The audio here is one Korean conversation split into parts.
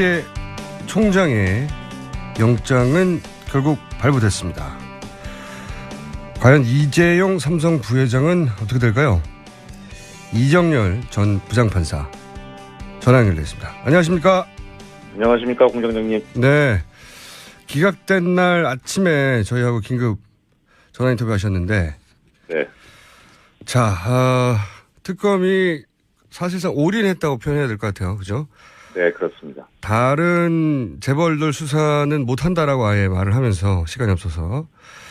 6대 총장의 영장은 결국 발부됐습니다. 과연 이재용 삼성 부회장은 어떻게 될까요? 이정열 전 부장판사 전화 연결됐습니다. 안녕하십니까? 안녕하십니까 공장장님. 네. 기각된 날 아침에 저희하고 긴급 전화 인터뷰 하셨는데 네. 자, 아, 특검이 사실상 올인했다고 표현해야 될 것 같아요. 그죠? 네 그렇습니다. 다른 재벌들 수사는 못한다라고 아예 말을 하면서 시간이 없어서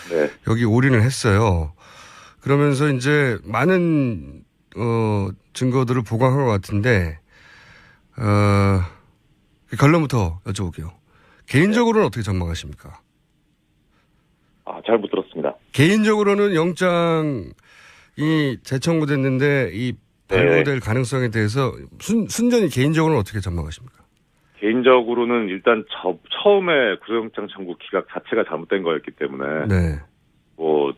네. 여기 올인을 했어요. 그러면서 이제 많은 어, 증거들을 보강한 것 같은데 어, 그 결론부터 여쭤볼게요. 개인적으로는 어떻게 전망하십니까? 아 잘 못 들었습니다. 개인적으로는 영장이 재청구됐는데 이 발부될 가능성에 대해서 순, 순전히 개인적으로는 어떻게 전망하십니까? 개인적으로는 일단 저, 처음에 구속영장 청구 기각 자체가 잘못된 거였기 때문에 네. 뭐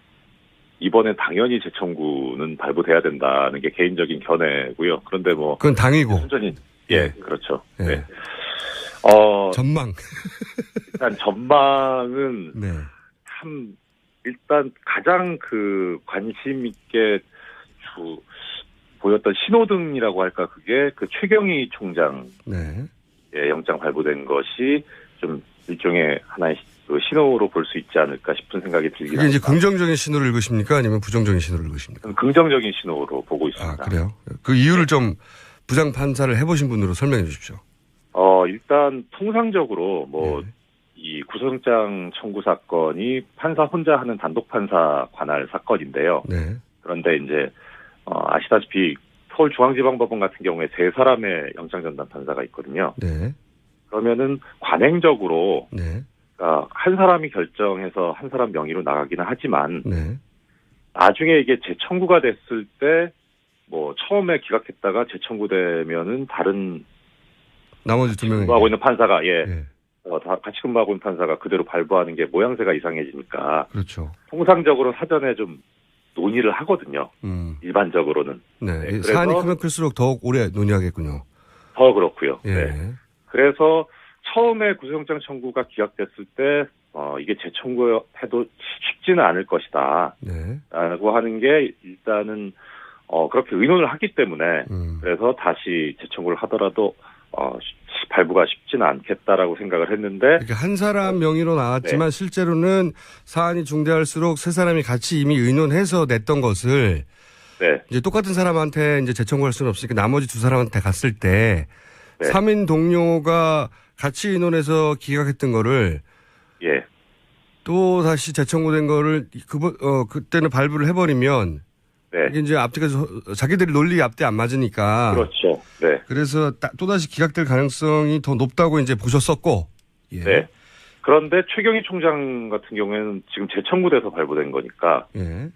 이번엔 당연히 재청구는 발부돼야 된다는 게 개인적인 견해고요. 그런데 뭐 그건 당이고 순전히 예 그렇죠. 네. 네. 어 전망. 일단 전망은 네. 참 일단 가장 그 관심 있게 주 보였던 신호등이라고 할까 그게 그 최경희 총장 네. 의 영장 발부된 것이 좀 일종의 하나의 시- 그 신호로 볼 수 있지 않을까 싶은 생각이 들긴 그게 이제 합니다. 긍정적인 신호를 읽으십니까? 아니면 부정적인 신호를 읽으십니까? 긍정적인 신호로 보고 아, 있습니다. 그래요? 그 이유를 좀 부장 판사를 해보신 분으로 설명해 주십시오. 어 일단 통상적으로 뭐 네. 이 구속영장 청구 사건이 판사 혼자 하는 단독 판사 관할 사건인데요. 네. 그런데 이제 어, 아시다시피 서울중앙지방법원 같은 경우에 세 사람의 영장전담 판사가 있거든요. 네. 그러면은 관행적으로 네. 그러니까 한 사람이 결정해서 한 사람 명의로 나가기는 하지만 네. 나중에 이게 재청구가 됐을 때 뭐 처음에 기각했다가 재청구되면은 다른 나머지 두 명이. 근무하고 있는 판사가 예, 예. 어, 다 같이 근무하고 있는 판사가 그대로 발부하는 게 모양새가 이상해지니까 그렇죠. 통상적으로 사전에 좀 논의를 하거든요. 음. 일반적으로는 네. 네, 이 그래서- 사안이 크면 클수록 더욱 오래 논의하겠군요. 더 그렇고요. 예. 네. 그래서 처음에 구속영장 청구가 기각됐을 때 어, 이게 재청구해도 쉽지는 않을 것이다. 네. 라고 하는 게 일단은 어, 그렇게 의논을 하기 때문에 음. 그래서 다시 재청구를 하더라도 어, 쉽- 발부가 쉽지는 않겠다라고 생각을 했는데 한 사람 명의로 나왔지만 네. 실제로는 사안이 중대할수록 세 사람이 같이 이미 의논해서 냈던 것을 네, 이제 똑같은 사람한테 이제 재청구할 수는 없으니까 나머지 두 사람한테 갔을 때 네. 삼인 동료가 같이 의논해서 기각했던 거를 예, 또 다시 재청구된 거를 그, 어, 그때는 발부를 해버리면 네, 이게 이제 앞뒤가 자기들이 논리 앞뒤 안 맞으니까 그렇죠. 네, 그래서 또 다시 기각될 가능성이 더 높다고 이제 보셨었고 예. 네. 그런데 최경희 총장 같은 경우에는 지금 재청구돼서 발부된 거니까 예.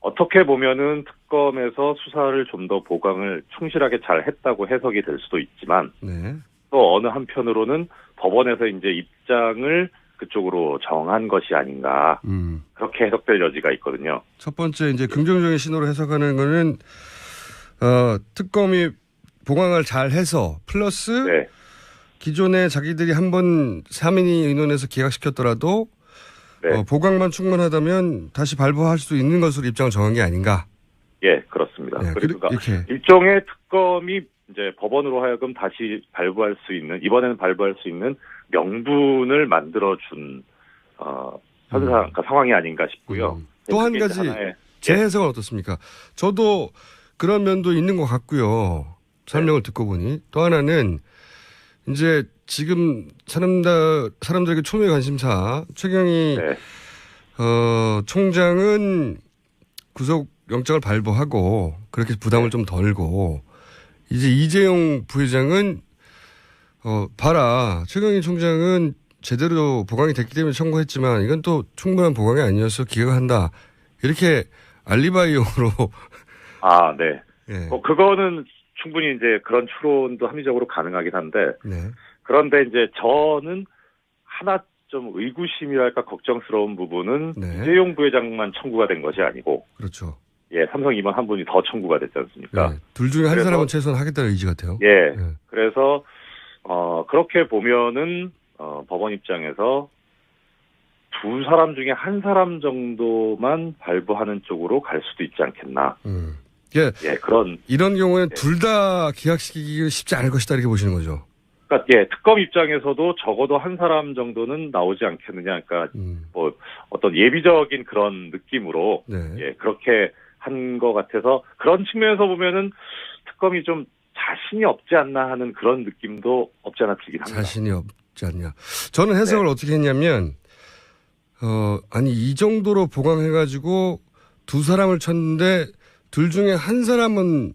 어떻게 보면은 특검에서 수사를 좀 더 보강을 충실하게 잘 했다고 해석이 될 수도 있지만 네. 또 어느 한편으로는 법원에서 이제 입장을 그쪽으로 정한 것이 아닌가 음. 그렇게 해석될 여지가 있거든요. 첫 번째 이제 긍정적인 신호로 해석하는 거는 어, 특검이 보강을 잘 해서 플러스 네, 기존에 자기들이 한번 3인이 의논해서 기각시켰더라도 네, 어, 보강만 충분하다면 다시 발부할 수 있는 것으로 입장을 정한 게 아닌가. 예, 그렇습니다. 네, 그러니까 이렇게 일종의 특검이 이제 법원으로 하여금 다시 발부할 수 있는 이번에는 발부할 수 있는 명분을 만들어준 어, 현상 그러니까 상황이 아닌가 싶고요. 음. 또한 그게 이제 가지 제 예. 해석은 어떻습니까? 저도 그런 면도 있는 것 같고요. 설명을 네. 듣고 보니 또 하나는 이제 지금 사람들 사람들에게 초미의 관심사 최경희 네, 어, 총장은 구속 영장을 발부하고 그렇게 부담을 좀 덜고 이제 이재용 부회장은 어, 봐라 최경희 총장은 제대로 보강이 됐기 때문에 청구했지만 이건 또 충분한 보강이 아니어서 기각한다 이렇게 알리바이용으로 아, 네. 예. 뭐 그거는 충분히 이제 그런 추론도 합리적으로 가능하긴 한데 네. 그런데 이제 저는 하나 좀 의구심이랄까 걱정스러운 부분은 네. 이재용 부회장만 청구가 된 것이 아니고 그렇죠. 예 삼성 임원 한 분이 더 청구가 됐지 않습니까? 예. 둘 중에 한 그래서- 사람은 최소한 하겠다는 의지 같아요. 예. 예. 그래서 어, 그렇게 보면은, 어, 법원 입장에서 두 사람 중에 한 사람 정도만 발부하는 쪽으로 갈 수도 있지 않겠나. 음. 예, 예, 그런, 이런 경우에는 네. 둘다 기각시키기 쉽지 않을 것이다 이렇게 보시는 거죠. 그러니까, 예, 특검 입장에서도 적어도 한 사람 정도는 나오지 않겠느냐. 그러니까, 음. 뭐, 어떤 예비적인 그런 느낌으로, 네. 예, 그렇게 한 것 같아서 그런 측면에서 보면은 특검이 좀 자신이 없지 않나 하는 그런 느낌도 없지 않아 들긴 합니다. 자신이 없지 않냐. 저는 해석을 어떻게 했냐면, 어, 아니, 이 정도로 보강해 가지고 두 사람을 쳤는데 둘 중에 한 사람은,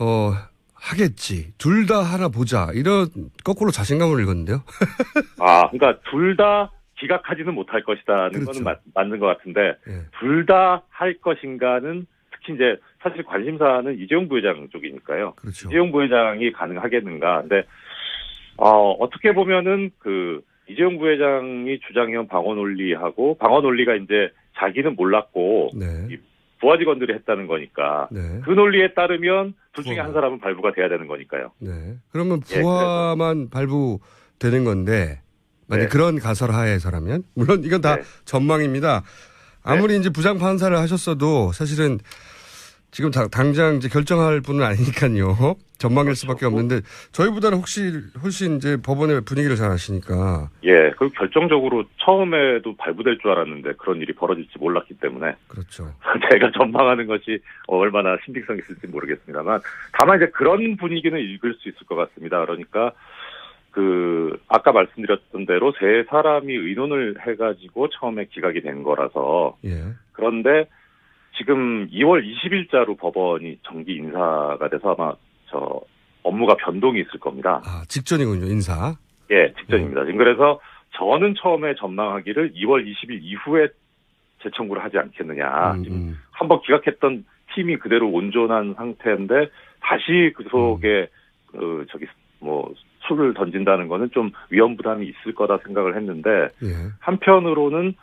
어, 하겠지. 둘 다 하나 보자. 이런, 거꾸로 자신감을 읽었는데요. 아, 그러니까 둘 다 기각하지는 못할 것이다는 그렇죠. 거는 맞, 맞는 것 같은데 예. 둘다 할 것인가는 특히 이제 사실 관심사는 이재용 부회장 쪽이니까요. 그렇죠. 이재용 부회장이 가능하겠는가. 근데 어, 어떻게 보면은 그 이재용 부회장이 주장해온 방어 논리하고 방어 논리가 이제 자기는 몰랐고 네. 부하 직원들이 했다는 거니까 네. 그 논리에 따르면 둘 중에 부하. 한 사람은 발부가 돼야 되는 거니까요. 네. 그러면 예, 부하만 발부되는 건데, 만약 네. 그런 가설 하에서라면, 물론 이건 다 네. 전망입니다. 아무리 이제 부장 판사를 하셨어도 사실은 지금 다- 당장 이제 결정할 분은 아니니까요. 전망일 그렇죠. 수밖에 없는데 저희보다는 혹시 훨씬 이제 법원의 분위기를 잘 아시니까 예, 그리고 결정적으로 처음에도 발부될 줄 알았는데 그런 일이 벌어질지 몰랐기 때문에 그렇죠. 제가 전망하는 것이 얼마나 신빙성이 있을지 모르겠습니다만 다만 이제 그런 분위기는 읽을 수 있을 것 같습니다. 그러니까 그 아까 말씀드렸던 대로 세 사람이 의논을 해가지고 처음에 기각이 된 거라서 예. 그런데 지금 2월 20일자로 법원이 정기 인사가 돼서 아마 저 업무가 변동이 있을 겁니다. 아 직전이군요 인사. 예, 직전입니다. 지금 그래서 저는 처음에 전망하기를 2월 20일 이후에 재청구를 하지 않겠느냐. 음, 음. 한번 기각했던 팀이 그대로 온전한 상태인데 다시 그 속에 그 저기 뭐 술을 던진다는 거는 좀 위험 부담이 있을 거다 생각을 했는데 예. 한편으로는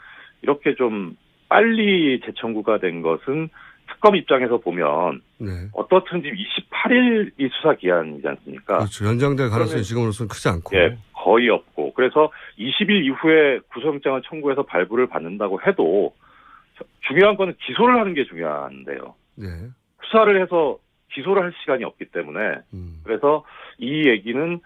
이렇게 좀 빨리 재청구가 된 것은 특검 입장에서 보면 네. 어떻든지 28일이 수사 기한이지 않습니까? 그렇죠. 연장될 가능성이 지금으로서는 크지 않고. 예, 거의 없고. 그래서 20일 이후에 구속영장을 청구해서 발부를 받는다고 해도 저- 중요한 거는 기소를 하는 게 중요한데요. 네. 수사를 해서 기소를 할 시간이 없기 때문에 음. 그래서 이 얘기는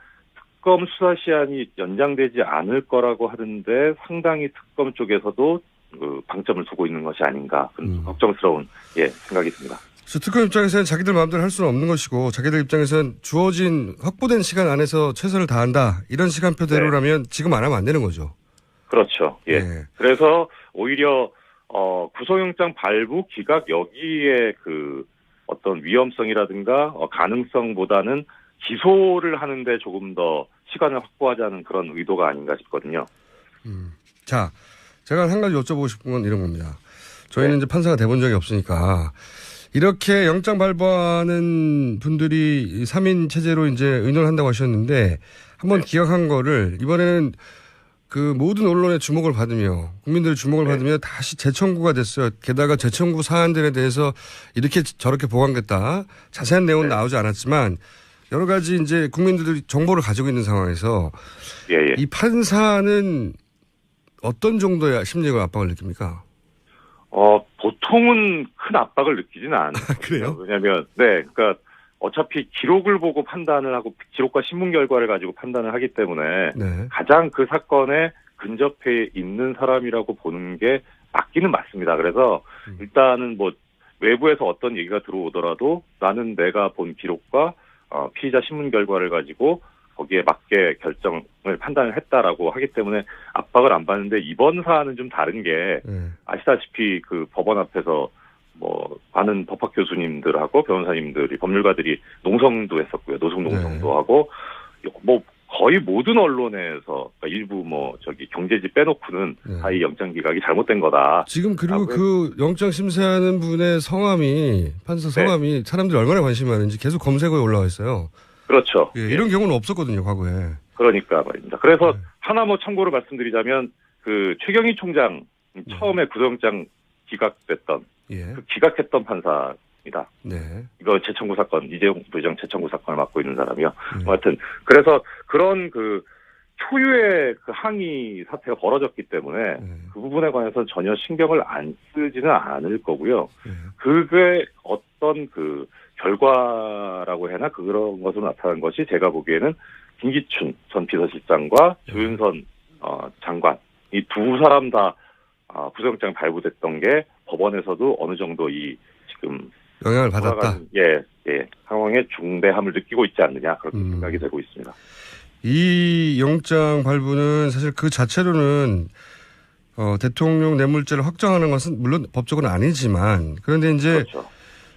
특검 수사 시한이 연장되지 않을 거라고 하는데 상당히 특검 쪽에서도 그 방점을 두고 있는 것이 아닌가 그런 좀 음. 걱정스러운 예 생각이 듭니다. 특검 입장에서는 자기들 마음대로 할 수는 없는 것이고 자기들 입장에서는 주어진 확보된 시간 안에서 최선을 다한다 이런 시간표대로라면 지금 안 하면 안 되는 거죠. 그렇죠. 예. 예. 그래서 오히려 어 구속영장 발부 기각 여기에 그 어떤 위험성이라든가 어, 가능성보다는 기소를 하는데 조금 더 시간을 확보하자는 그런 의도가 아닌가 싶거든요. 음. 자, 제가 한 가지 여쭤보고 싶은 건 이런 겁니다. 저희는 네. 이제 판사가 돼본 적이 없으니까 이렇게 영장 발부하는 분들이 3인 체제로 이제 의논을 한다고 하셨는데 한번 네. 기각한 거를 이번에는 그 모든 언론의 주목을 받으며 국민들의 주목을 네. 받으며 다시 재청구가 됐어요. 게다가 재청구 사안들에 대해서 이렇게 저렇게 보강됐다. 자세한 내용은 네. 나오지 않았지만 여러 가지 이제 국민들이 정보를 가지고 있는 상황에서 예, 예. 이 판사는 어떤 정도의 심리적 압박을 느낍니까? 어, 보통은 큰 압박을 느끼지는 않아요. 그래요? 왜냐면, 네, 그러니까 어차피 기록을 보고 판단을 하고 기록과 신문 결과를 가지고 판단을 하기 때문에 네. 가장 그 사건에 근접해 있는 사람이라고 보는 게 맞기는 맞습니다. 그래서 음. 일단은 뭐 외부에서 어떤 얘기가 들어오더라도 나는 내가 본 기록과 어, 피의자 신문 결과를 가지고 거기에 맞게 결정을 판단을 했다라고 하기 때문에 압박을 안 받는데 이번 사안은 좀 다른 게 네. 아시다시피 그 법원 앞에서 뭐 많은 법학 교수님들하고 변호사님들이 법률가들이 농성도 했었고요 노숙 농성도 네. 하고 뭐 거의 모든 언론에서 그러니까 일부 뭐 저기 경제지 빼놓고는 네. 다이 영장 기각이 잘못된 거다. 지금 그리고 그 영장 심사하는 분의 성함이 판사 네. 성함이 사람들이 얼마나 관심이 많은지 계속 검색어에 올라와 있어요. 그렇죠. 예, 예, 이런 경우는 없었거든요 과거에. 그러니까 말입니다. 그래서 네. 하나 뭐 참고로 말씀드리자면 그 최경희 총장 처음에 구속영장 기각됐던 예. 그 기각했던 판사 있습니다. 네. 이거 재청구 사건 이재용 부회장 재청구 사건을 맡고 있는 사람이요. 네. 뭐 하여튼 그래서 그런 그 초유의 그 항의 사태가 벌어졌기 때문에 네. 그 부분에 관해서 전혀 신경을 안 쓰지는 않을 거고요. 네. 그게 어떤 그 결과라고 해나 그런 것으로 나타난 것이 제가 보기에는 김기춘 전 비서실장과 네. 조윤선 어, 장관 이 두 사람 다 어, 구속영장 발부됐던 게 법원에서도 어느 정도 이 지금 영향을 받았다. 예, 예 상황의 중대함을 느끼고 있지 않느냐 그렇게 음. 생각이 되고 있습니다. 이 영장 발부는 사실 그 자체로는 어, 대통령 뇌물죄를 확정하는 것은 물론 법적으로 아니지만 그런데 이제 그렇죠.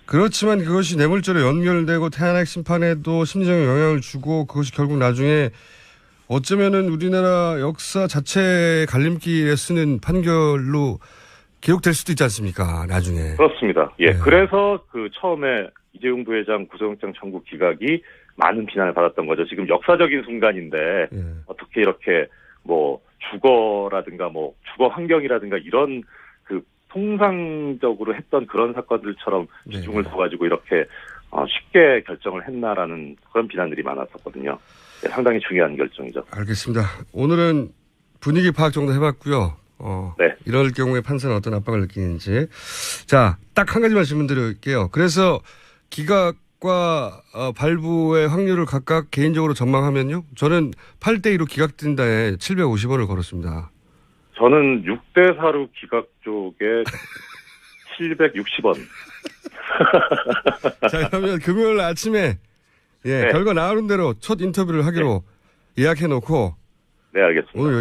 그렇지만 그것이 뇌물죄로 연결되고 태안핵 심판에도 심리적인 영향을 주고 그것이 결국 나중에 어쩌면은 우리나라 역사 자체의 갈림길에 쓰는 판결로 기록될 수도 있지 않습니까? 나중에. 그렇습니다. 예, 네. 그래서 그 처음에 이재용 부회장 구속영장 청구 기각이 많은 비난을 받았던 거죠. 지금 역사적인 순간인데 예. 어떻게 이렇게 뭐 주거라든가 뭐 주거 환경이라든가 이런 그 통상적으로 했던 그런 사건들처럼 네. 비중을 둬가지고 이렇게 어, 쉽게 결정을 했나라는 그런 비난들이 많았었거든요. 예, 상당히 중요한 결정이죠. 알겠습니다. 오늘은 분위기 파악 정도 해봤고요. 어, 네. 이럴 경우에 판사는 어떤 압박을 느끼는지. 자, 딱 한 가지만 질문 드릴게요. 그래서 기각과 어, 발부의 확률을 각각 개인적으로 전망하면요. 저는 8대2로 기각된다에 750원을 걸었습니다. 저는 6대 4로 기각 쪽에 760원. 자, 그러면 금요일 아침에 예, 네. 결과 나오는 대로 첫 인터뷰를 하기로 예약해 놓고 네, 알겠습니다. 오늘